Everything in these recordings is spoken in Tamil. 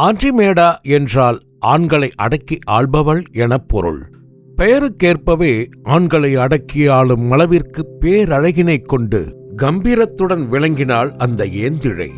ஆன்டிமேடா என்றால் ஆண்களை அடக்கி ஆள்பவள் எனப் பொருள். பெயருக்கேற்பவே ஆண்களை அடக்கி ஆளும் அளவிற்கு பேரழகினைக் கொண்டு கம்பீரத்துடன் விளங்கினாள் அந்த ஏந்திழை.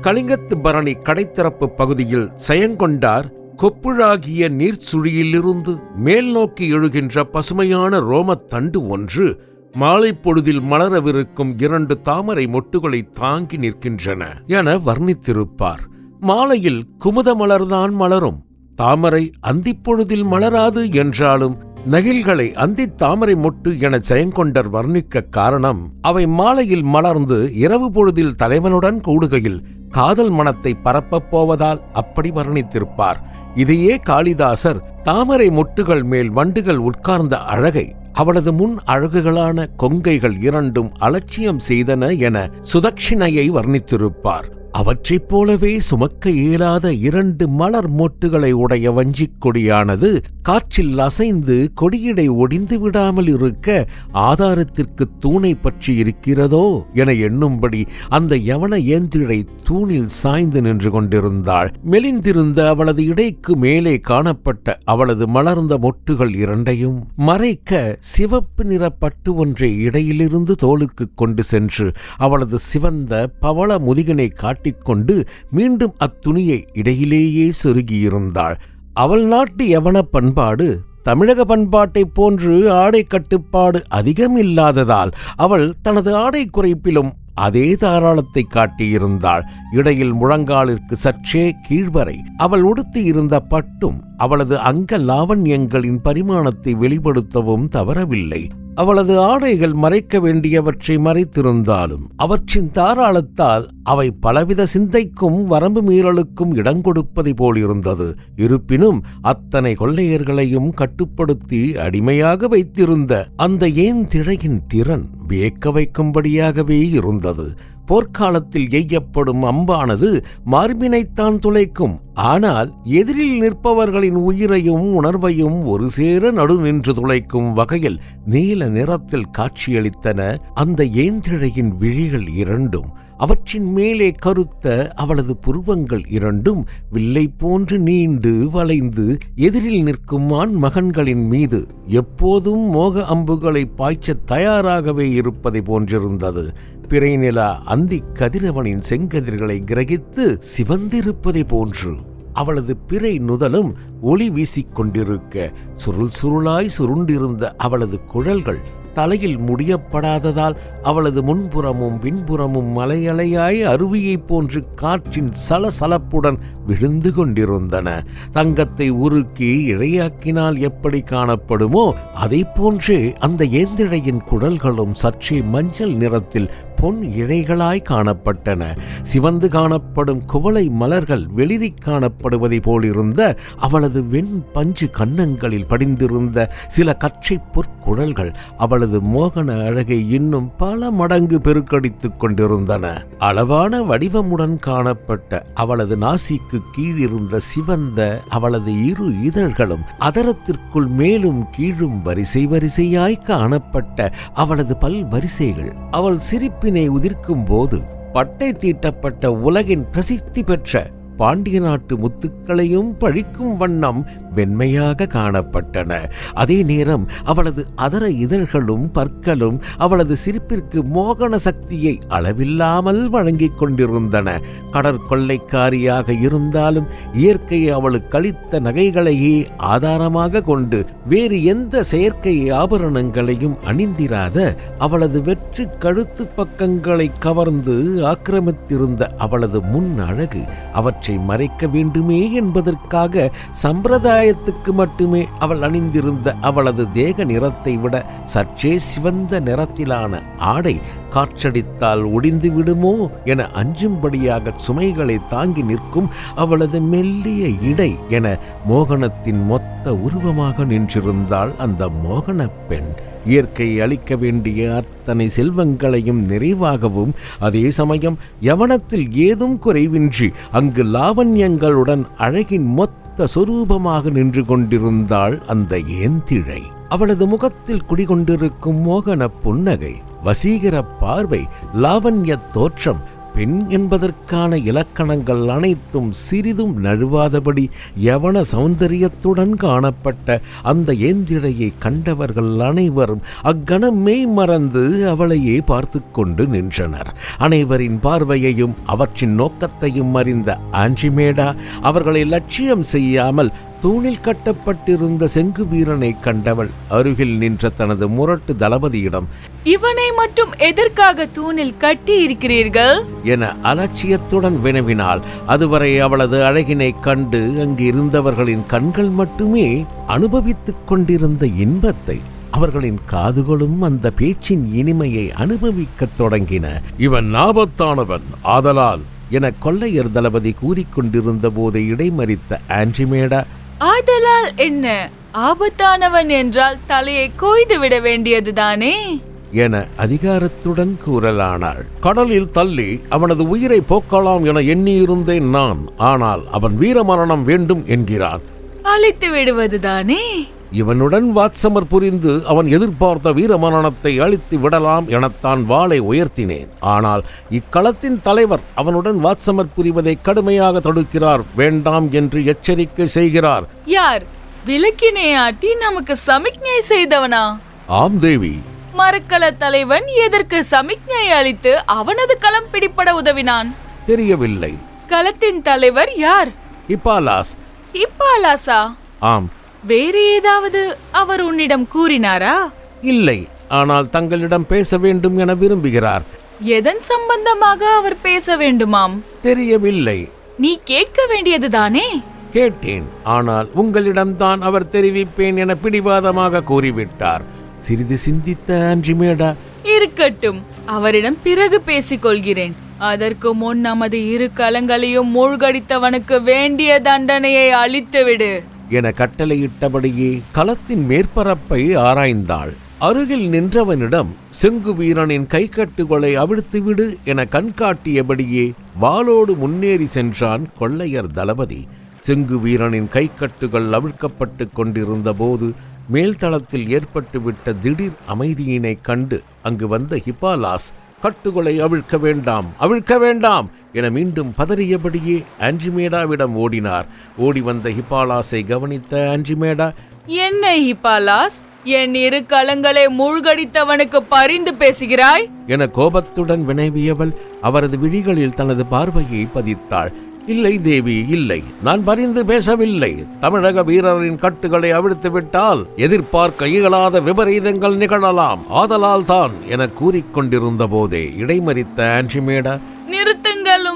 கலிங்கத்து பரணி கடைத்திறப்பு பகுதியில் செயங்கொண்டார் கொப்புழாகிய நீர்ச்சுழியிலிருந்து மேல் நோக்கி எழுகின்ற பசுமையான ரோமத் தண்டு ஒன்று மாலை பொழுதில் மலரவிருக்கும் இரண்டு தாமரை மொட்டுகளை தாங்கி நிற்கின்றன என வர்ணித்திருப்பார். மாலையில் குமுத மலர்தான் மலரும். தாமரை அந்திப்பொழுதில் மலராது என்றாலும் நகில்களை அந்தித் தாமரை மொட்டு என ஜெயங்கொண்டர் வர்ணிக்க காரணம் அவை மாலையில் மலர்ந்து இரவு பொழுதில் தலைவனுடன் கூடுகையில் காதல் மனத்தை பரப்பப் போவதால் அப்படி வர்ணித்திருப்பார். இதையே காளிதாசர் தாமரை மொட்டுகள் மேல் வண்டுகள் உட்கார்ந்த அழகை அவளது முன் அழகுகளான கொங்கைகள் இரண்டும் அலட்சியம் செய்தன என சுதக்ஷிணையை வர்ணித்திருப்பார். அவற்றைப் போலவே சுமக்க இயலாத இரண்டு மலர் மொட்டுகளை உடைய வஞ்சிக் கொடியானது காற்றில் அசைந்து கொடியடை ஒடிந்து விடாமல் இருக்க ஆதாரத்திற்கு தூணை பற்றி இருக்கிறதோ என எண்ணும்படி அந்த யவன ஏந்திரை தூணில் சாய்ந்து நின்று கொண்டிருந்தாள். மெலிந்திருந்த அவளது இடைக்கு மேலே காணப்பட்ட அவளது மலர்ந்த மொட்டுகள் இரண்டையும் மறைக்க சிவப்பு நிற பட்டு ஒன்றை இடையிலிருந்து தோலுக்கு கொண்டு சென்று அவளது சிவந்த பவள முதுகினை கட்டிக்கொண்டு மீண்டும் அத்துணியை இடையிலேயே சொருகியிருந்தாள். அவள் நாட்டு யவன பண்பாடு தமிழக பண்பாட்டைப் போன்று ஆடை கட்டுப்பாடு அதிகம் இல்லாததால் அவள் தனது ஆடை குறைப்பிலும் அதே தாராளத்தை காட்டியிருந்தாள். இடையில் முழங்காலிற்கு சற்றே கீழ்வரை அவள் உடுத்தியிருந்த பட்டும் அவளது அங்க லாவண்யங்களின் பரிமாணத்தை வெளிப்படுத்தவும் தவறவில்லை. அவளது ஆடைகள் மறைக்க வேண்டியவற்றை மறைத்திருந்தாலும் அவற்றின் தாராளத்தால் அவை பலவித சிந்தைக்கும் வரம்பு மீறலுக்கும் இடங்கொடுப்பதை போலிருந்தது. இருப்பினும் அத்தனை கொள்ளையர்களையும் கட்டுப்படுத்தி அடிமையாக வைத்திருந்த அந்த ஏன் திழையின் திறன் வியக்க வைக்கும்படியாகவே இருந்தது. போர்க்காலத்தில் எய்யப்படும் அம்பானது மார்பினைத்தான் துளைக்கும். ஆனால் எதிரில் நிற்பவர்களின் உயிரையும் உணர்வையும் ஒரு சேர நடு நின்று துளைக்கும் வகையில் நீல நிறத்தில் காட்சியளித்தன அந்த ஏந்திழையின் விழிகள் இரண்டும். அவற்றின் மேலே கருத்த அவளது புருவங்கள் இரண்டும் வில்லை போன்று நீண்டு வளைந்து எதிரில் நிற்கும் ஆண் மகன்களின் மீது எப்போதும் மோக அம்புகளை பாய்ச்ச தயாராகவே இருப்பதை போன்றிருந்தது. பிறை நிலா அந்தி கதிரவனின் செங்கதிர்களை கிரகித்து சிவந்திருப்பதை போன்று அவளது பிறை நுதலும் ஒளி வீசிக் கொண்டிருக்க சுருள் சுருளாய் சுருண்டிருந்த அவளது குழல்கள் தலையில் முடியப்படாததால் அவளது முன்புறமும் பின்புறமும் மலையலையாய் அருவியைப் போன்று காற்றின் சலசலப்புடன் விழுந்து கொண்டிருந்தன. தங்கத்தை உருக்கி இழையாக்கினால் எப்படி காணப்படுமோ அதை போன்றே அந்த ஏந்திழையின் குடல்களும் சற்றே மஞ்சள் நிறத்தில் பொன் இழைகளாய் காணப்பட்டன. சிவந்து காணப்படும் குவளை மலர்கள் வெளிரி காணப்படுவதை போலிருந்த அவளது வெண் பஞ்சு கன்னங்களில் படிந்திருந்த சில கற்றை பொற்குழல்கள் அவளது மோகன அழகை இன்னும் பல மடங்கு பெருக்கடித்துக் கொண்டிருந்தன. அளவான வடிவமுடன் காணப்பட்ட அவளது நாசிக்கு கீழிருந்த சிவந்த அவளது இரு இதழ்களும் அதரத்திற்குள் மேலும் கீழும் வரிசை வரிசையாய் காணப்பட்ட அவளது பல் வரிசைகள் அவள் சிரிப்பின் உதிர்க்கும் போது பட்டை தீட்டப்பட்ட உலகின் பிரசித்தி பெற்ற பாண்டிய நாட்டு முத்துக்களையும் பழிக்கும் வண்ணம் வெண்மையாக காணப்பட்டன. அதே நேரம் அவளது அதர இதழ்களும் பற்களும் அவளது சிரிப்பிற்கு மோகன சக்தியை அளவில்லாமல் வழங்கிக் கொண்டிருந்தன. கடற்கொள்ளைக்காரியாக இருந்தாலும் இயற்கை அவளுக்கு அளித்த நகைகளையே ஆதாரமாக கொண்டு வேறு எந்த செயற்கை ஆபரணங்களையும் அணிந்திராத அவளது வெற்று கழுத்து பக்கங்களை கவர்ந்து ஆக்கிரமித்திருந்த அவளது முன் அழகு அவற்றை மறைக்க வேண்டுமே என்பதற்காக சம்பிரதாயத்துக்கு மட்டுமே அவள் அணிந்திருந்த அவளது தேக நிறத்தை விட சற்றே சிவந்த நிறத்திலான ஆடை காற்றடித்தால் ஒடிந்து விடுமோ என அஞ்சும்படியாக சுமைகளை தாங்கி நிற்கும் அவளது மெல்லிய இடை என மோகனத்தின் மொத்த உருவமாக நின்றிருந்தாள் அந்த மோகன பெண். இயற்கை அளிக்க வேண்டிய அத்தனை செல்வங்களையும் நிறைவாகவும் அதே சமயம் யவனத்தில் ஏதும் குறைவின்றி அங்கு லாவண்யங்களுடன் அழகின் மொத்த சொரூபமாக நின்று கொண்டிருந்தாள் அந்த ஏந்திழை. அவளது முகத்தில் குடிகொண்டிருக்கும் மோகன புன்னகை வசீகர பார்வை லாவண்ய தோற்றம் பெண் என்பதற்கான இலக்கணங்கள் அனைத்தும் சிறிதும் நழுவாதபடி யவன சௌந்தரியத்துடன் காணப்பட்ட அந்த ஏந்திரையை கண்டவர்கள் அனைவரும் அக்கணம் மெய் மறந்து அவளையே பார்த்து கொண்டு நின்றனர். அனைவரின் பார்வையையும் அவற்றின் நோக்கத்தையும் அறிந்த ஆஞ்சிமேடா அவர்களை லட்சியம் செய்யாமல் தூணில் கட்டப்பட்டிருந்த செங்கு வீரனை கண்டவள் அருகில் நின்ற தனது முரட்டு தளபதியிடம் இவனை மட்டும் எதற்காக தூணில் கட்டி இருக்கிறீர்கள் என அலட்சியத்துடன் வினவினாள். அதுவரை அவளது அழகினை கண்டு அங்கு இருந்தவர்களின் கண்கள் மட்டுமே அனுபவித்துக் கொண்டிருந்த இன்பத்தை அவர்களின் காதுகளும் அந்த பேச்சின் இனிமையை அனுபவிக்கத் தொடங்கின. இவன் ஆபத்தானவன் ஆதலால் என கொள்ளையர் தளபதி கூறிக்கொண்டிருந்த போது இடைமறித்த ஆன்டிமேடா ஆதலால் என்ன? ஆபத்தானவன் என்றால் தலையை கொய்து விட வேண்டியதுதானே? என அதிகாரத்துடன் கூறலானாள். கடலில் தள்ளி அவனது உயிரை போக்கலாம் என எண்ணியிருந்தேன் நான். ஆனால் அவன் வீரமரணம் வேண்டும் என்கிறான். அழித்து விடுவதுதானே? இவனுடன் வாத்சமர் புரிந்து அவன் எதிர்பார்த்த வீரமரணத்தை அழித்து விடலாம் எனத்தான் வாளை உயர்த்தினேன். ஆனால் இக்களத்தின் தலைவர் அவனுடன் வாத்சமர் புரிவதை கடுமையாக தடுக்கிறார். வேண்டாம் என்று எச்சரிக்கை செய்கிறார். யார்? விளக்கினை ஆட்டி நமக்கு சமிக்ஞை செய்தவனா? ஆம் தேவி. மரக்கல தலைவன் எதற்கு சமிக்ஞை அளித்து அவனது களம் பிடிப்பட உதவினான்? தெரியவில்லை. களத்தின் தலைவர் யார்? இப்பாலாஸ். இப்பாலாசா ஆம். வேறு ஏதாவது அவர் உன்னிடம் கூறினாரா? இல்லை ஆனால் தங்களிடம் பேச வேண்டும் என விரும்புகிறார். எதன் சம்பந்தமாக அவர் பேச வேண்டுமாம்? தெரியவில்லை. நீ கேட்க வேண்டியதுதானே? கேட்டேன் ஆனால் உங்களிடம்தான் அவர் தெரிவிப்பேன் என பிடிவாதமாக கூறிவிட்டார். சிறிது சிந்தித்த ஆன்டிமேடா இருக்கட்டும் அவரிடம் பிறகு பேசிக் கொள்கிறேன் அதற்கு முன் நமது இரு கலங்களையும் மூழ்கடித்தவனுக்கு வேண்டிய தண்டனையை அளித்துவிடு. என கட்டளையிட்டபடியே களத்தின் மேற்பரப்பை ஆராய்ந்தாள். அருகில் நின்றவனிடம் செங்கு வீரனின் கைக்கட்டுகளை அவிழ்த்துவிடு என கண்காட்டியபடியே வாளோடு முன்னேறி சென்றான் கொள்ளையர் தளபதி. செங்கு வீரனின் கைக்கட்டுகள் அவிழ்க்கப்பட்டு கொண்டிருந்த போது மேல்தளத்தில் ஏற்பட்டுவிட்ட திடீர் அமைதியினைக் கண்டு அங்கு வந்த ஹிபாலாஸ் கட்டுகளை அவிழ்க்க வேண்டாம் அவிழ்க்க வேண்டாம் என மீண்டும் பதறியபடியே ஆன்டிமேடாவிடம் ஓடினார். ஓடி வந்த ஹிப்பாலாஸை கவனித்த ஆன்டிமேடா என்ன ஹிபாலாஸ் என் இரு கலங்களை மூழ்கடித்தவனுக்கு பரிந்து பேசுகிறாய்? என கோபத்துடன் வினைவியவள் அவரது விழிகளில் தனது பார்வையை பதித்தாள். இல்லை தேவி இல்லை. நான் பரிந்து பேசவில்லை. தமிழக வீரரின் கட்டுகளை அவிழ்த்து விட்டால் எதிர்பார்க்க இயலாத விபரீதங்கள் நிகழலாம். ஆதலால் தான் என கூறிக்கொண்டிருந்த போதே இடைமறித்த நிறுத்துங்கள்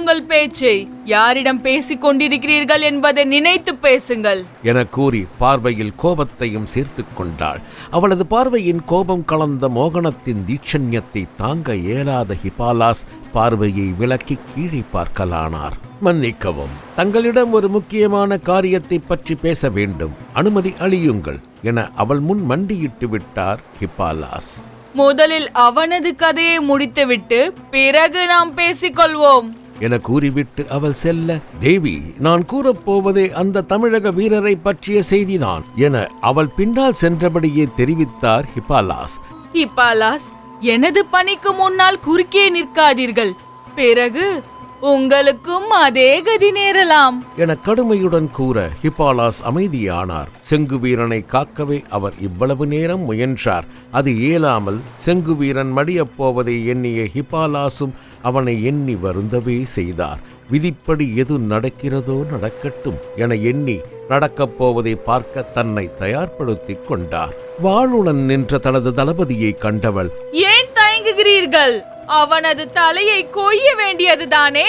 உங்கள் பேச்சை யாரிடம் பேசிக் கொண்டிருக்கிறீர்கள் என்பதை நினைத்து பேசுங்கள். என கூறி பார்வையில் கோபத்தையும் சேர்த்துக் கொண்டாள். அவளது பார்வையின் கோபம் கலந்த மோகனத்தின் தீட்சண்யத்தை தாங்க இயலாத ஹிபாலாஸ் பார்வையை விலக்கி கீழே பார்க்கலானார். மன்னிக்கவும் தங்களிடம் ஒரு முக்கியமான காரியத்தை பற்றி பேச வேண்டும். அனுமதி அளியுங்கள் என அவள் முன் மண்டியிட்டு விட்டார் ஹிபாலாஸ். முதலில் அவனது கதையை முடித்துவிட்டு பிறகு நாம் பேசிக்கொள்வோம் என கூறிவிட்டு அவள் செல்ல தேவி நான் கூறப்போவதே அந்த தமிழக வீரரை பற்றிய செய்திதான் என அவள் பின்னால் சென்றபடியே தெரிவித்தார் ஹிபாலாஸ் ஹிபாலாஸ் எனது பணிக்கு முன்னால் குறுக்கே நிற்காதீர்கள். பிறகு உங்களுக்கும் அதே கதி நேரலாம். என கடுமையுடன் கூற ஹிபாலாஸ் அமைதியானார். செங்கு வீரனை காக்கவே அவர் இவ்வளவு நேரம் முயன்றார். அது இயலாமல் செங்கு வீரன் மடியப் போவதை எண்ணிய ஹிபாலாசும் அவனை எண்ணி வருந்தவே செய்தார். விதிப்படி எது நடக்கிறதோ நடக்கட்டும் என எண்ணி நடக்கப் போவதை பார்க்க தன்னை தயார்படுத்திக் கொண்டார். வாளுடன் நின்ற தனது தளபதியை கண்டவள் ஏன் தயங்குகிறீர்கள்? அவனது தலையை கொய்ய வேண்டியதுதானே?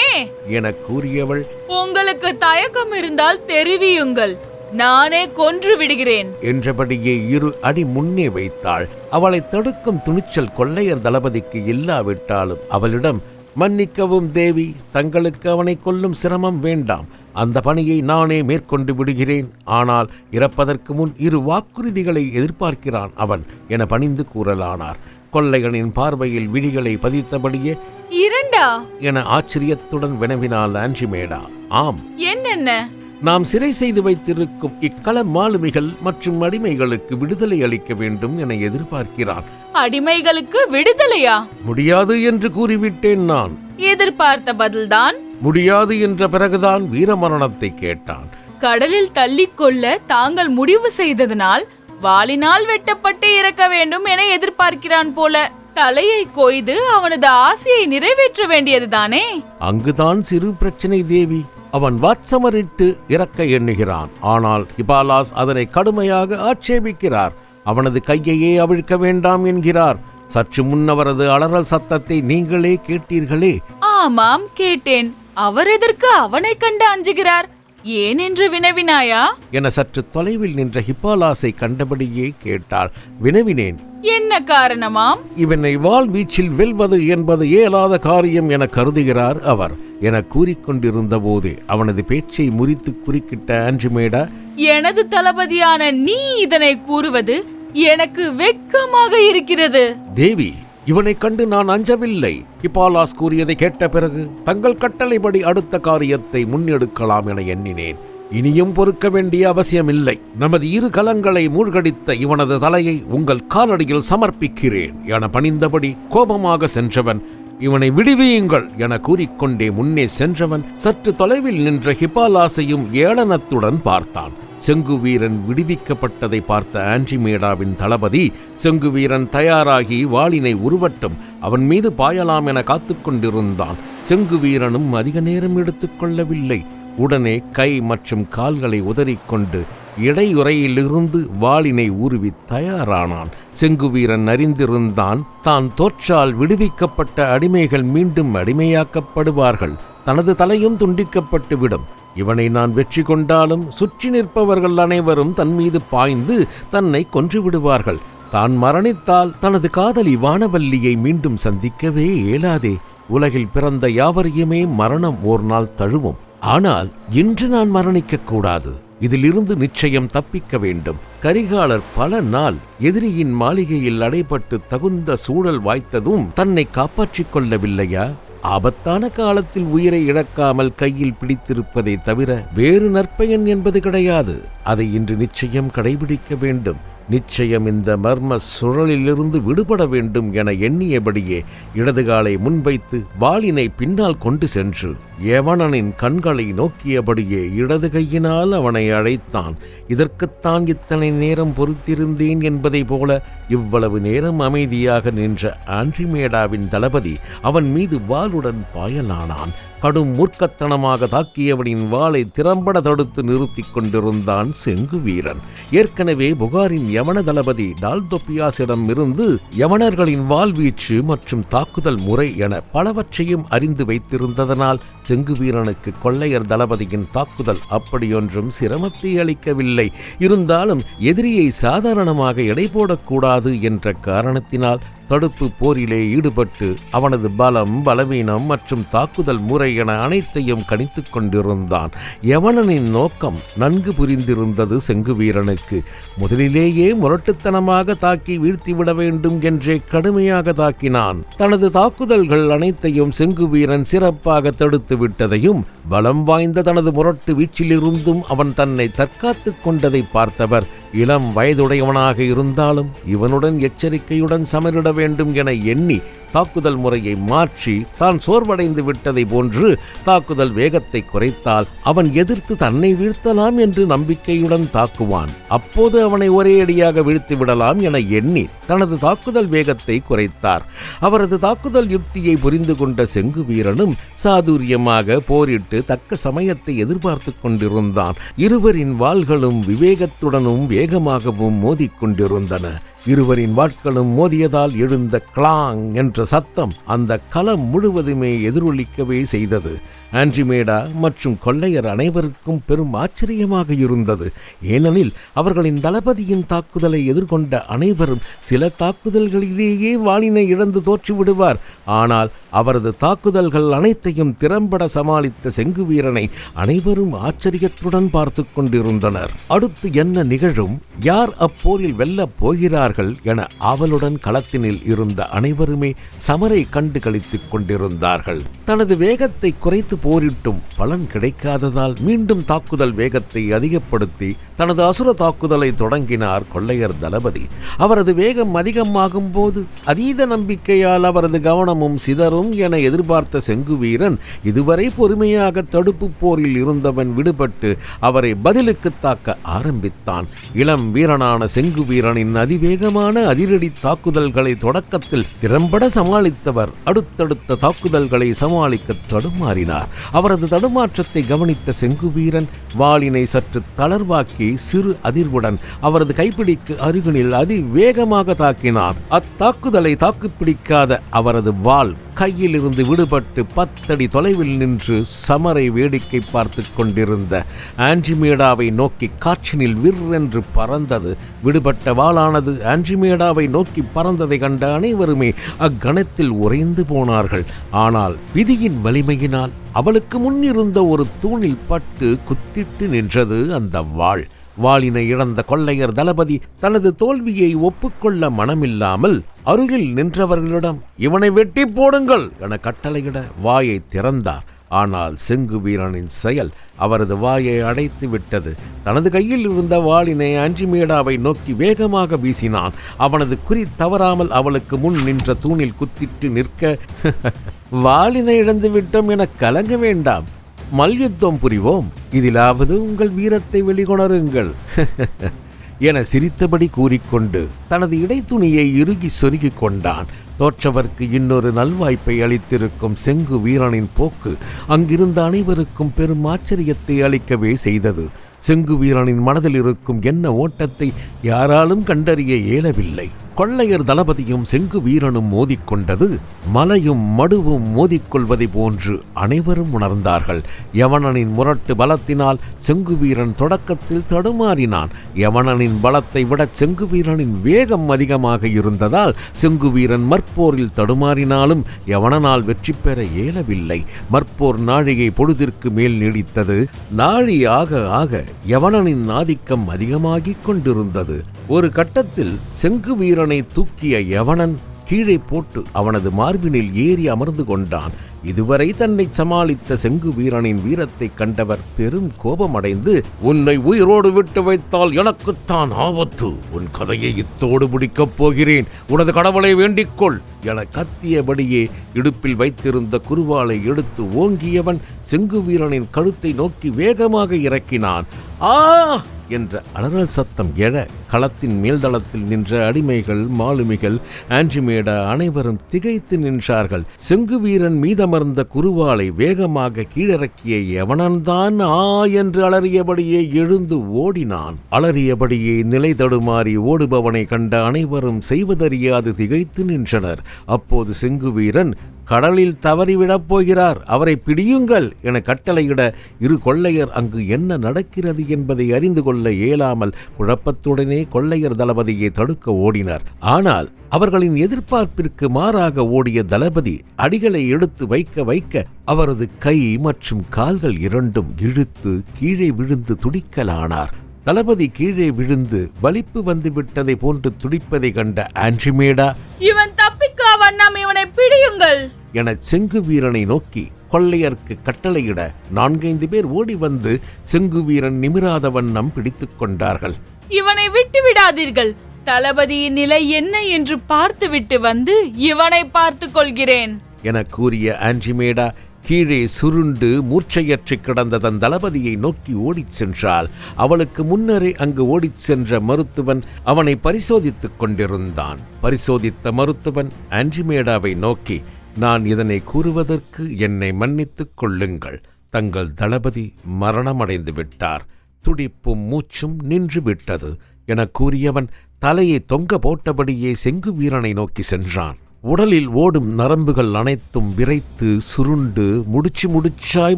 என கூறியவள் உங்களுக்கு தயக்கம் இருந்தால் தெரிவியுங்கள். நானே கொன்று விடுகிறேன். என்றபடியே இரு அடி முன்னே வைத்தாள். அவளை தடுக்கும் துணிச்சல் கொள்ளையர் தளபதிக்கு இல்லாவிட்டாலும் அவளிடம் மன்னிக்கவும் தேவி தங்களுக்கு அவனை கொல்லும் சிரமம் வேண்டாம். அந்த பணியை நானே மேற்கொண்டு விடுகிறேன். ஆனால் இறப்பதற்கு முன் இரு வாக்குறுதிகளை எதிர்பார்க்கிறான் அவன் என பணிந்து கூறலானார். கொள்ளையனின் பார்வையில் விழிகளை பதித்தபடியே இரண்டா? என ஆச்சரியத்துடன் வினவினாள் ஆன்டிமேடா ஆம். என்னென்ன? நாம் சிறை செய்து வைத்திருக்கும் இக்கள மாலுமிகள் மற்றும் அடிமைகளுக்கு விடுதலை அளிக்க வேண்டும் என எதிர்பார்க்கிறான். அடிமைகளுக்கு விடுதலையா? முடியாது என்று கூறிவிட்டேன் நான். எதிர்பார்த்த பதில்தான்? முடியாது என்ற பிறகுதான் வீரமரணத்தை கேட்டான். கடலில் தள்ளிக்கொள்ள தாங்கள் முடிவு செய்ததனால் வாளினால் வெட்டப்பட்டு இறக்க வேண்டும் என எதிர்பார்க்கிறான் போல. தலையை கொய்து அவனது ஆசையை நிறைவேற்ற வேண்டியதுதானே அங்குதான் சிறு பிரச்சனை தேவி. அவன் வாத்சமரிட்டு இறக்க எண்ணுகிறான். ஆனால் ஹிபாலாஸ் அதனை கடுமையாக ஆட்சேபிக்கிறார். அவனது கையையே அவிழ்க்க வேண்டாம் என்கிறார். சற்று முன்னவரது அலறல் சத்தத்தை நீங்களே கேட்டீர்களே. ஆமாம் கேட்டேன். அவர் எதற்கு அவனை கண்டு அஞ்சுகிறார்? ஏன் என்று வினவினாயா? என சற்று தொலைவில் நின்ற ஹிப்பாலாஸை கண்டபடியே கேட்டாள். வினவினேன். என்ன காரணமாம்? இவனை வாள் வீச்சில் வெல்வது என்பது இயலாத காரியம் என கருதுகிறார் அவர். என கூறிக்கொண்டிருந்த போது அவனது பேச்சை முறித்து குறுக்கிட்ட ஆன்ஜிமேடா எனது தளபதியான நீ இதனை கூறுவது எனக்கு வெட்கமாக இருக்கிறது. தேவி இவனை கண்டு நான் அஞ்சவில்லை. இப்பாலாஸ் கூறியதை கேட்ட பிறகு தங்கள் கட்டளைப்படி அடுத்த காரியத்தை முன்னெடுக்கலாம் என எண்ணினேன். இனியும் பொறுக்க வேண்டிய அவசியமில்லை. நமது இரு கலங்களை மூழ்கடித்த இவனது தலையை உங்கள் காலடியில் சமர்ப்பிக்கிறேன் என பணிந்தபடி கோபமாக சென்றவன் இவனை விடுவியுங்கள் என கூறிக்கொண்டே முன்னே சென்றவன் சற்று தொலைவில் நின்ற ஹிபாலாசையும் ஏளனத்துடன் பார்த்தான். செங்குவீரன் விடுவிக்கப்பட்டதை பார்த்த ஆன்டிமேடாவின் தளபதி செங்குவீரன் தயாராகி வாளினை உருவட்டும் அவன் மீது பாயலாம் என காத்துக்கொண்டிருந்தான் செங்குவீரனும் அதிக நேரம் எடுத்துக்கொள்ளவில்லை உடனே கை மற்றும் கால்களை உதறிக்கொண்டு இடையுறையிலிருந்து வாளினை உருவி தயாரானான். செங்குவீரன் அறிந்திருந்தான் தான் தோற்றால் விடுவிக்கப்பட்ட அடிமைகள் மீண்டும் அடிமையாக்கப்படுவார்கள். தனது தலையும் துண்டிக்கப்பட்டு விடும் இவனை நான் வெற்றி கொண்டாலும் சுற்றி நிற்பவர்கள் அனைவரும் தன் மீது பாய்ந்து தன்னை கொன்று விடுவார்கள். தான் மரணித்தால் தனது காதலி வானவல்லியை மீண்டும் சந்திக்கவே இயலாதே. உலகில் பிறந்த யாவரையுமே மரணம் ஓர் நாள் தழுவும். ஆனால் இன்று நான் மரணிக்கக் கூடாது. இதிலிருந்து நிச்சயம் தப்பிக்க வேண்டும். கரிகாலர் பல நாள் எதிரியின் மாளிகையில் அடைபட்டு தகுந்த சூழல் வாய்த்ததும் தன்னை காப்பாற்றிக் கொள்ளவில்லையா? ஆபத்தான காலத்தில் உயிரை இழக்காமல் கையில் பிடித்திருப்பதை தவிர வேறு நற்பயன் என்பது கிடையாது. அதை இன்று நிச்சயம் கடைபிடிக்க வேண்டும். நிச்சயம் இந்த மர்ம சுழலிலிருந்து விடுபட வேண்டும் என எண்ணியபடியே இடதுகாலை முன்வைத்து வாளினை பின்னால் கொண்டு சென்று யவனனின் கண்களை நோக்கியபடியே இடது கையினால் அவனை அழைத்தான். இதற்குத்தான் இத்தனை நேரம் பொறுத்திருந்தேன் என்பதை போல இவ்வளவு நேரம் அமைதியாக நின்ற ஆண்ட்ரிமேடாவின் தளபதி அவன் மீது வாளுடன் பாயலானான். கடும் மூர்க்கத்தனமாக தாக்கியவனின் வாளை திறம்பட தடுத்து நிறுத்திக் கொண்டிருந்தான் செங்கு வீரன். ஏற்கனவே புகாரின் யவன தளபதி டால்தொப்பியாசிடம் இருந்து யவனர்களின் வாள்வீச்சு மற்றும் தாக்குதல் முறை என பலவற்றையும் அறிந்து வைத்திருந்ததனால் செங்கு வீரனுக்கு கொள்ளையர் தளபதியின் தாக்குதல் அப்படியொன்றும் சிரமத்தை அளிக்கவில்லை. இருந்தாலும் எதிரியை சாதாரணமாக எடை போடக்கூடாது என்ற காரணத்தினால் தடுப்பு போரிலே ஈடுபட்டு அவனது பலம் பலவீனம் மற்றும் தாக்குதல் முறை என அனைத்தையும் கணித்து கொண்டிருந்தான். யவனனின் நோக்கம் நன்கு புரிந்திருந்தது செங்குவீரனுக்கு முதலிலேயே முரட்டுத்தனமாக தாக்கி வீழ்த்திவிட வேண்டும் என்றே கடுமையாக தாக்கினான். தனது தாக்குதல்கள் அனைத்தையும் செங்குவீரன் சிறப்பாக தடுத்து விட்டதையும் பலம் வாய்ந்த தனது முரட்டு வீச்சிலிருந்தும் அவன் தன்னை தற்காத்துக் கொண்டதை பார்த்தவர் இளம் வயதுடையவனாக இருந்தாலும் இவனுடன் எச்சரிக்கையுடன் சமரிட வேண்டும் என எண்ணி தாக்குதல் முறையை மாற்றி தான் சோர்வடைந்து விட்டதை போன்று தாக்குதல் வேகத்தை குறைத்தால் அவன் எதிர்த்து தன்னை வீழ்த்தலாம் என்று நம்பிக்கையுடன் தாக்குவான். அப்போது அவனை ஒரே அடியாக வீழ்த்தி விடலாம் என எண்ணி தனது தாக்குதல் வேகத்தை குறைத்தார். அவரது தாக்குதல் யுக்தியை புரிந்து கொண்ட செங்கு வீரனும் சாதுரியமாக போரிட்டு தக்க சமயத்தை எதிர்பார்த்து கொண்டிருந்தான். இருவரின் வாள்களும் விவேகத்துடனும் வேகமாகவும் மோதிக்கொண்டிருந்தன இருவரின் வாட்களும் மோதியதால் எழுந்த கிளாங் என்ற சத்தம் அந்த களம் முழுவதுமே எதிரொலிக்கவே செய்தது. ஆன்டிமேடா மற்றும் கொள்ளையர் அனைவருக்கும் பெரும் ஆச்சரியமாக இருந்தது. ஏனெனில் அவர்களின் தளபதியின் தாக்குதலை எதிர்கொண்ட அனைவரும் சில தாக்குதல்களிலேயே வாளினை இழந்து தோற்றுவிடுவார். ஆனால் அவரது தாக்குதல்கள் அனைத்தையும் திறம்பட சமாளித்த செங்கு வீரனை அனைவரும் ஆச்சரியத்துடன் பார்த்து கொண்டிருந்தனர். அடுத்து என்ன நிகழும்? யார் அப்போரில் வெல்லப் போகிறார்கள் என ஆவலுடன் களத்தினில் இருந்த அனைவருமே சமரை கண்டு கழித்துக் கொண்டிருந்தார்கள். தனது வேகத்தை குறைத்து போரிட்டும் பலன் கிடைக்காததால் மீண்டும் தாக்குதல் வேகத்தை அதிகப்படுத்தி தனது அசுர தாக்குதலை தொடங்கினார் கொள்ளையர் தளபதி. அவரது வேகம் அதிகமாகும் போது அதீத நம்பிக்கையால் அவரது கவனமும் சிதறும் என எதிர்பார்த்த செங்குவீரன் இதுவரை பொறுமையாக தடுப்பு போரில் இருந்தவன் விடுபட்டு அவரை பதிலுக்கு தாக்க ஆரம்பித்தான். இளம் வீரனான செங்குவீரனின் அதிவேகமான அதிரடி தாக்குதல்களை தொடக்கத்தில் திறம்பட சமாளித்தவர். அடுத்தடுத்த தாக்குதல்களை சமாளிக்க தடுமாறினார். அவரது தடுமாற்றத்தை கவனித்த செங்குவீரன் வாளினை சற்று தளர்வாக்கி சிறு அதிர்வுடன் அவரது கைப்பிடிக்கு அருகினில் அதிவேகமாக தாக்கினார். அத்தாக்குதலை தாக்குப்பிடிக்காத அவரது வாள் கையிலிருந்து விடுபட்டு பத்தடி தொலைவில் நின்று சமரை வேடிக்கை பார்த்து கொண்டிருந்த ஆன்டிமேடாவை நோக்கி காற்றினில் விற்றென்று பறந்தது. விடுபட்ட வாளானது ஆன்டிமேடாவை நோக்கி பறந்ததை கண்ட அனைவருமே அக்கணத்தில் உறைந்து போனார்கள். ஆனால் விதியின் வலிமையினால் அவளுக்கு முன்னிருந்த ஒரு தூணில் பட்டு குத்திட்டு நின்றது அந்த வாள். வாளினை இழந்த கொள்ளையர் தளபதி தனது தோல்வியை ஒப்புக்கொள்ள மனமில்லாமல் அருகில் நின்றவர்களிடம் இவனை வெட்டி போடுங்கள் என கட்டளையிட வாயை திறந்தார். ஆனால் செங்கு வீரனின் செயல் அவரது வாயை அடைத்து விட்டது. தனது கையில் இருந்த வாளினை அஞ்சிமேடாவை நோக்கி வேகமாக வீசினான். அவனது குறி தவறாமல் அவளுக்கு முன் நின்ற தூணில் குத்திட்டு நிற்க வாளினை இழந்து விட்டோம் என கலங்க வேண்டாம். மல்யுத்தம் புரிவோம். இதிலாவது உங்கள் வீரத்தை வெளிகொணருங்கள். என சிரித்தபடி கூறிக்கொண்டு தனது இடைத்துணியை இறுகி சொருகிக் கொண்டான். தோற்றவர்க்கு இன்னொரு நல்வாய்ப்பை அளித்திருக்கும் செங்கு வீரனின் போக்கு அங்கிருந்த அனைவருக்கும் பெரும் ஆச்சரியத்தை அளிக்கவே செய்தது. செங்கு வீரனின் மனதில் இருக்கும் என்ன ஓட்டத்தை யாராலும் கண்டறிய இயலவில்லை. கொள்ளையர் தளபதியும் செங்கு வீரனும் மோதிக்கொண்டது மலையும் மடுவும் மோதிக்கொள்வதை போன்று அனைவரும் உணர்ந்தார்கள். யவனனின் முரட்டு பலத்தினால் செங்கு வீரன் தொடக்கத்தில் தடுமாறினான். யவனனின் பலத்தை விட செங்கு வீரனின் வேகம் அதிகமாக இருந்ததால் செங்கு வீரன் மற்போரில் தடுமாறினாலும் யவனனால் வெற்றி பெற இயலவில்லை. மற்போர் நாழிகை பொழுதிற்கு மேல் நீடித்தது. நாழி ஆக ஆக யவனனின் ஆதிக்கம் அதிகமாகிக் கொண்டிருந்தது. ஒரு கட்டத்தில் செங்கு வீரனை தூக்கிய யவனன் கீழே போட்டு அவனது மார்பினில் ஏறி அமர்ந்து கொண்டான். இதுவரை தன்னை சமாளித்த செங்கு வீரனின் வீரத்தைக் கண்டவர் பெரும் கோபமடைந்து உன்னை உயிரோடு விட்டு வைத்தால் எனக்குத்தான் ஆபத்து. உன் கதையை இத்தோடு முடிக்கப் போகிறேன். உனது கடவுளை வேண்டிக்கொள் என கத்தியபடியே இடுப்பில் வைத்திருந்த குருவாளை எடுத்து ஓங்கியவன் செங்கு வீரனின் கழுத்தை நோக்கி வேகமாக இறக்கினான். ஆ! என்ற அலறல் சத்தம் எழ களத்தின் மேல்தளத்தில் நின்ற அடிமைகள் மாலுமிகள் ஆன்டிமேடா அனைவரும் திகைத்து நின்றார்கள். செங்கு வீரன் மீதமர்ந்த குருவாளை வேகமாக கீழிறக்கிய எவனன்தான் ஆ என்று அலறியபடியே எழுந்து ஓடினான். அலறியபடியே நிலை தடுமாறி ஓடுபவனை கண்ட அனைவரும் செய்வதறியாது திகைத்து நின்றனர். அப்போது செங்கு வீரன் கடலில் தவறிவிடப் போகிறார் அவரை பிடியுங்கள் என கட்டளையிட இரு கொள்ளையர் அங்கு என்ன நடக்கிறது என்பதை அறிந்து கொள்ள இயலாமல் குழப்பத்துடனே கொள்ளையர் தளபதியை தடுக்க ஓடினர். ஆனால் அவர்களின் எதிர்பார்ப்பிற்கு மாறாக ஓடிய தளபதி அடிகளை எடுத்து வைக்க வைக்க அவரது கை மற்றும் கால்கள் இரண்டும் இழுத்து கீழே விழுந்து துடிக்கலானார். தளபதி கீழே விழுந்து வலிப்பு வந்து விட்டதை போன்று துடிப்பதை கண்ட ஆன்டிமேடா இவன் தப்பிக்க வண்ணம் இவனை பிடியுங்கள். என செங்கு வீரனை நோக்கி கொள்ளையர்க்கு கட்டளையிட நான்கைந்து பேர் ஓடி வந்து செங்கு வீரன் நிமிராத வண்ணம் பிடித்துக் கொண்டார்கள். இவனை விட்டு விடாதீர்கள். தளபதியின் நிலை என்ன என்று பார்த்துவிட்டு வந்து இவனை பார்த்துக் கொள்கிறேன். என கூறிய ஆன்டிமேடா கீழே சுருண்டு மூர்ச்சையற்று கிடந்த தன் தளபதியை நோக்கி ஓடிச் சென்றாள். அவளுக்கு முன்னரே அங்கு ஓடிச் சென்ற மருத்துவன் அவனை பரிசோதித்துக் கொண்டிருந்தான். பரிசோதித்த மருத்துவன் ஆன்டிமேடாவை நோக்கி நான் இதனை கூறுவதற்கு என்னை மன்னித்துக் கொள்ளுங்கள். தங்கள் தளபதி மரணமடைந்து விட்டார். துடிப்பும் மூச்சும் நின்று விட்டது என கூறியவன் தலையை தொங்க போட்டபடியே செங்கு வீரனை நோக்கி சென்றான். உடலில் ஓடும் நரம்புகள் அனைத்தும் விரைத்து சுருண்டு முடிச்சு முடிச்சாய்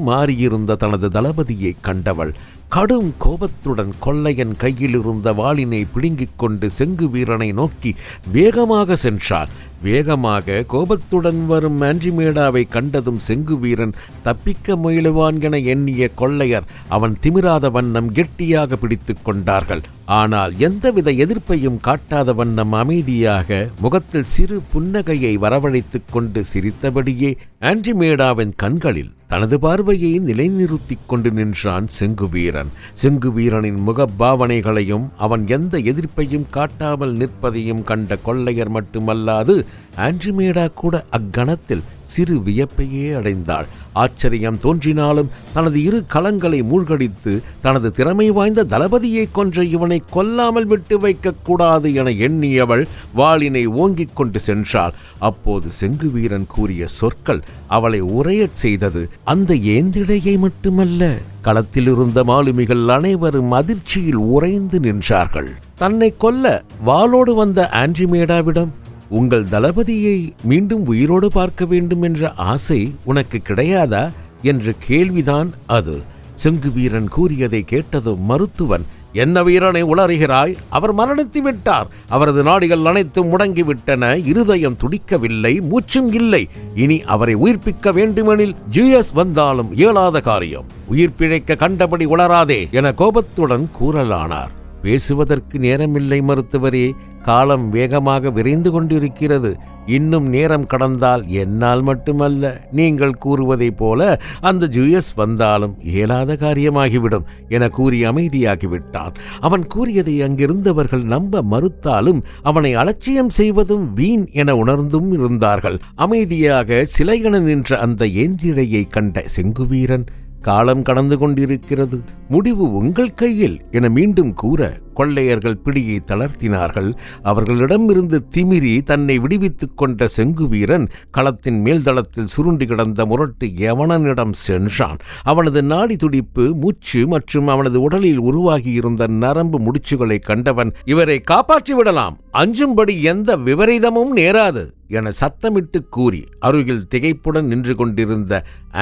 மாறியிருந்த தனது தளபதியை கண்டவள் கடும் கோபத்துடன் கொள்ளையன் கையில் இருந்த வாளினை பிடுங்கிக் கொண்டு செங்கு வீரனை நோக்கி வேகமாக சென்றாள். வேகமாக கோபத்துடன் வரும் ஆன்டிமேடாவை கண்டதும் செங்குவீரன் தப்பிக்க முயலுவான் என எண்ணிய கொள்ளையர் அவன் திமிராத வண்ணம் கெட்டியாக பிடித்துக் கொண்டார்கள். ஆனால் எந்தவித எதிர்ப்பையும் காட்டாத வண்ணம் அமைதியாக முகத்தில் சிறு புன்னகையை வரவழைத்துக் கொண்டு சிரித்தபடியே ஆன்டிமேடாவின் கண்களில் தனது பார்வையை நிலைநிறுத்திக் கொண்டு நின்றான் செங்குவீரன் செங்குவீரனின் முகபாவனைகளையும் அவன் எந்த எதிர்ப்பையும் காட்டாமல் நிற்பதையும் கண்ட கொள்ளையர் மட்டுமல்லாது ஆன்டிமேடா கூட அக்கணத்தில் சிறு வியப்பையே அடைந்தாள். ஆச்சரியம் தோன்றினாலும் தனது இரு களங்களை மூழ்கடித்து தனது திறமை வாய்ந்த தளபதியை கொன்ற இவனை கொல்லாமல் விட்டு வைக்கக்கூடாது என எண்ணியவள் வாளினை ஓங்கிக் கொண்டு சென்றாள். அப்போது செங்குவீரன் கூறிய சொற்கள் அவளை உரையச் செய்தது. அந்த ஏந்திடையை மட்டுமல்ல களத்திலிருந்த மாலுமிகள் அனைவரும் அதிர்ச்சியில் உறைந்து நின்றார்கள். தன்னை கொல்ல வாளோடு வந்த ஆன்டிமேடாவிடம் உங்கள் தளபதியை மீண்டும் உயிரோடு பார்க்க வேண்டும் என்ற ஆசை உனக்கு கிடையாதா என்ற கேள்விதான் அது. செங்கு வீரன் கூறியதை கேட்டதும் மருத்துவன் என்ன வீரனை உளறுகிறாய்? அவர் மரணித்து விட்டார். அவரது நாடிகள் அனைத்தும் முடங்கிவிட்டன. இருதயம் துடிக்கவில்லை. மூச்சும் இல்லை. இனி அவரை உயிர்ப்பிக்க வேண்டுமெனில் ஜிஎஸ் வந்தாலும் இயலாத காரியம். உயிர் பிழைக்க கண்டபடி உளராதே என கோபத்துடன் கூறலானார். பேசுவதற்கு நேரமில்லை மருத்துவரே காலம் வேகமாக விரைந்து கொண்டிருக்கிறது. இன்னும் நேரம் கடந்தால் என்னால் மட்டுமல்ல நீங்கள் கூறுவதைப் போல அந்த ஜூயஸ் வந்தாலும் இயலாத காரியமாகிவிடும் என கூறி அமைதியாகிவிட்டான். அவன் கூறியதை அங்கிருந்தவர்கள் நம்ப மறுத்தாலும் அவனை அலட்சியம் செய்வதும் வீண் என உணர்ந்தும் இருந்தார்கள். அமைதியாக சிலையென நின்ற அந்த ஏந்திழையை கண்ட செங்குவீரன் காலம் கடந்து கொண்டிருக்கிறது. முடிவு உங்கள் கையில் என மீண்டும் கூற கொள்ளையர்கள் பிடியை தளர்த்தினார்கள். அவர்களிடமிருந்து திமிரி தன்னை விடுவித்துக் கொண்ட செங்குவீரன் களத்தின் மேல்தளத்தில் சுருண்டு கிடந்த முரட்டு யவனனிடம் சென்றான். அவனது நாடி துடிப்பு மூச்சு மற்றும் அவனது உடலில் உருவாகியிருந்த நரம்பு முடிச்சுகளை கண்டவன் இவரை காப்பாற்றி விடலாம். அஞ்சும்படி எந்த விபரீதமும் நேராது. என சத்தமிட்டு கூறி அருகில் திகைப்புடன் நின்று கொண்டிருந்த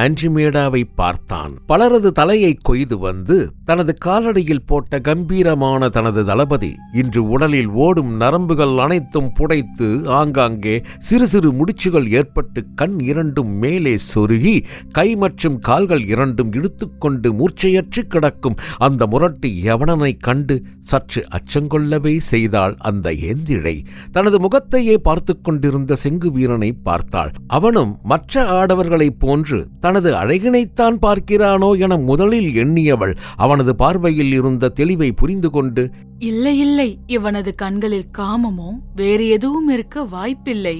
ஆன்டிமேடாவை பார்த்தான். பலரது தலையை கொய்து வந்து தனது காலடியில் போட்ட கம்பீரமான தனது தளபதி இன்று உடலில் ஓடும் நரம்புகள் அனைத்தும் புடைத்து ஆங்காங்கே சிறு சிறு முடிச்சுகள் ஏற்பட்டு கண் இரண்டும் மேலே சொருகி கை மற்றும் கால்கள் இரண்டும் இழுத்துக்கொண்டு மூர்ச்சையற்று கிடக்கும் அந்த முரட்டு யவனனை கண்டு சற்று அச்சங்கொள்ளவே செய்தாள் அந்த ஏந்திழை. தனது முகத்தையே பார்த்து கொண்டிருந்த செங்கு வீரனை பார்த்தாள். அவனும் மற்ற ஆடவர்களைப் போன்று தனது அழகினைத்தான் பார்க்கிறானோ என முதலில் எண்ணியவள். அவனது பார்வையில் இருந்த தெளிவை புரிந்து கொண்டு இல்லை இல்லை இவனது கண்களில் காமமோ வேறு எதுவும் இருக்க வாய்ப்பில்லை.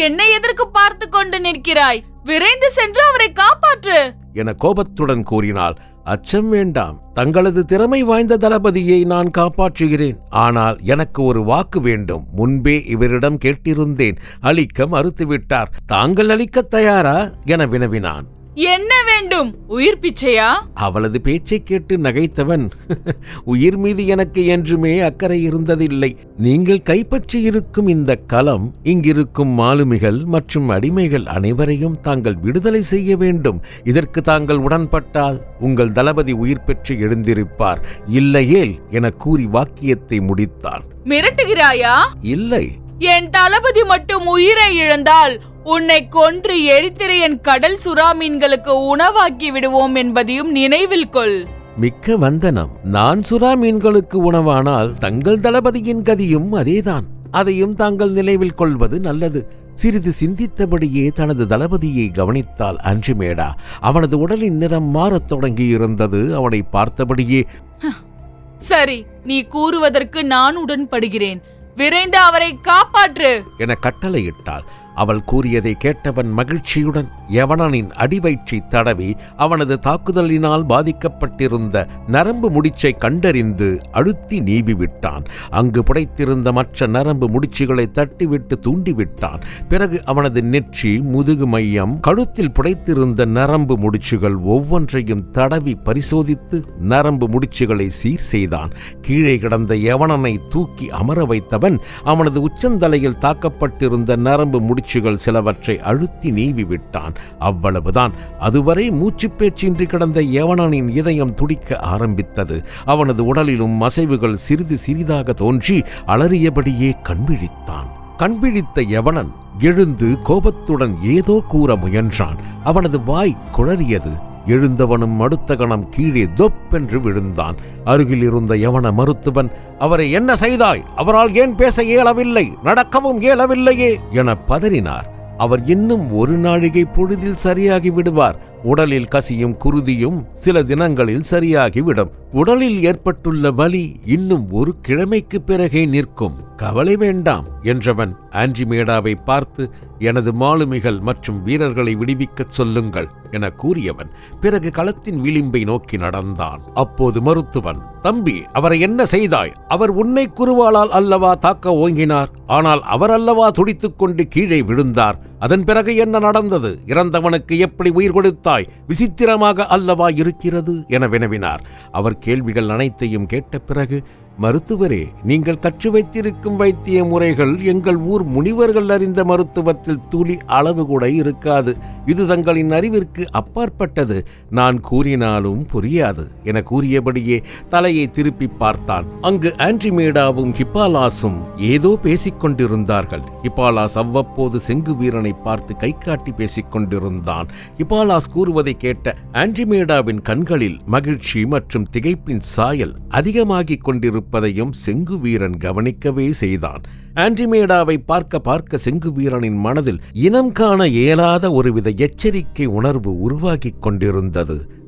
என்னை எதற்கு பார்த்து கொண்டு நிற்கிறாய்? விரைந்து சென்று அவரை காப்பாற்று! என கோபத்துடன் கூறினாள். அச்சம் வேண்டாம். தங்களது திறமை வாய்ந்த தளபதியை நான் காப்பாற்றுகிறேன். ஆனால் எனக்கு ஒரு வாக்கு வேண்டும். முன்பே இவரிடம் கேட்டிருந்தேன். அளிக்க மறுத்துவிட்டார். தாங்கள் அளிக்கத் தயாரா? என வினவினான். என்ன வேண்டும்? உயிர் பிச்சையா? அவளது பேச்சைக் கேட்டு நகைத்தவன். உயிர் மீது எனக்கு என்றுமே அக்கறை இருந்ததில்லை. நீங்கள் கைப்பற்றியிருக்கும் இந்த களம் இங்கிருக்கும் மாலுமிகள் மற்றும் அடிமைகள் அனைவரையும் தாங்கள் விடுதலை செய்ய வேண்டும். இதற்கு தாங்கள் உடன்பட்டால் உங்கள் தளபதி உயிர் பெற்று எழுந்திருப்பார். இல்லையேல் என கூறி வாக்கியத்தை முடித்தான். மிரட்டுகிறாயா? இல்லை. என் தளபதி மட்டும் உயிரை இழந்தால் உன்னை கொன்று எரித்திர என் கடல் சுறா மீன்களுக்கு உணவாக்கி விடுவோம் என்பதையும் நினைவில் கொள். மிக்க வந்தனம். நான் சுறா மீன்களுக்கு உணவானால் தங்கள் தளபதியின் கதியும் அதேதான். அதையும் தாங்கள் நினைவில் கொள்வது நல்லது. சிறிது சிந்தித்தபடியே தனது தளபதியை கவனித்தாள் அன்றிமேடா அவனது உடலின் நிறம் மாறத் தொடங்கியிருந்தது. அவனை பார்த்தபடியே சரி நீ கூறுவதற்கு நான் உடன்படுகிறேன். விரைந்து அவரை காப்பாற்று. என கட்டளையிட்டாள். அவள் கூறியதை கேட்டவன் மகிழ்ச்சியுடன் யவனனின் அடிவயிற்றை தடவி அவனது தாக்குதலினால் பாதிக்கப்பட்டிருந்த நரம்பு முடிச்சை கண்டறிந்து அழுத்தி நீவி விட்டான் அங்கு புடைத்திருந்த மற்ற நரம்பு முடிச்சுகளை தட்டிவிட்டு தூண்டிவிட்டான். பிறகு அவனது நெற்றி முதுகு மையம் கழுத்தில் புடைத்திருந்த நரம்பு முடிச்சுகள் ஒவ்வொன்றையும் தடவி பரிசோதித்து நரம்பு முடிச்சுகளை சீர் செய்தான். கீழே கிடந்த யவனனை தூக்கி அமர வைத்தவன் அவனது உச்சந்தலையில் தாக்கப்பட்டிருந்த நரம்பு முடிச்சு மூச்சுகள் சிலவற்றை அழுத்தி நீவி விட்டான் அவ்வளவுதான். அதுவரை மூச்சு பேச்சின்றி கிடந்த யவனனின் இதயம் துடிக்க ஆரம்பித்தது. அவனது உடலிலும் அசைவுகள் சிறிது சிறிதாக தோன்றி அலறியபடியே கண்விழித்தான். கண்பிழித்த யவனன் எழுந்து கோபத்துடன் ஏதோ கூற முயன்றான். அவனது வாய் குளறியது எழுந்தவனும் அடுத்த கணம் கீழே தொப்பென்று விழுந்தான். அருகில் இருந்த யவன மருத்துவன் அவரை என்ன செய்தாய்? அவரால் ஏன் பேச இயலவில்லை? நடக்கவும் இயலவில்லையே! என பதறினார். அவர் இன்னும் ஒரு நாழிகை பொழுதில் சரியாகி விடுவார். உடலில் கசியும் குருதியும் சில தினங்களில் சரியாகிவிடும். உடலில் ஏற்பட்டுள்ள வலி இன்னும் ஒரு கிழமைக்கு பிறகே நிற்கும். கவலை வேண்டாம் என்றவன் ஆன்டிமேடாவை பார்த்து எனது மாலுமிகள் மற்றும் வீரர்களை விடுவிக்கச் சொல்லுங்கள் என கூறியவன் பிறகு களத்தின் விளிம்பை நோக்கி நடந்தான். அப்போது மருத்துவன் தம்பி அவரை என்ன செய்தாய்? அவர் உன்னை குருவாளால் அல்லவா தாக்க ஓங்கினார்? ஆனால் அவர் அல்லவா துடித்துக் கொண்டு கீழே விழுந்தார்? அதன் பிறகு என்ன நடந்தது? இறந்தவனுக்கு எப்படி உயிர் கொடுத்தாய்? விசித்திரமாக அல்லவா இருக்கிறது? என வினவினார். அவர் கேள்விகள் அனைத்தையும் கேட்ட பிறகு மருத்துவரே நீங்கள் கற்று வைத்திருக்கும் வைத்திய முறைகள் எங்கள் ஊர் முனிவர்கள் அறிந்த மருத்துவத்தில் துளி அளவு கூட இருக்காது. இது தங்களின் அறிவிற்கு அப்பாற்பட்டது. நான் கூறினாலும் புரியாது. என கூறியபடியே தலையை திருப்பி பார்த்தான். அங்கு ஆண்ட்ரிமேடாவும் ஹிப்பாலாஸும் ஏதோ பேசிக் கொண்டிருந்தார்கள். ஹிப்பாலாஸ் அவ்வப்போது செங்கு வீரனை பார்த்து கை காட்டி பேசிக்கொண்டிருந்தான் ஹிப்பாலாஸ் கூறுவதை கேட்ட ஆண்ட்ரிமேடாவின் கண்களில் மகிழ்ச்சி மற்றும் திகைப்பின் சாயல் அதிகமாகிக் கொண்டிருப்பதையும் செங்கு வீரன் கவனிக்கவே செய்தான். ஆன்டிமேடாவை பார்க்க பார்க்க செங்கு வீரனின் மனதில் இனம் காண இயலாத ஒருவித எச்சரிக்கை உணர்வு உருவாகிக் கொண்டிருந்தது.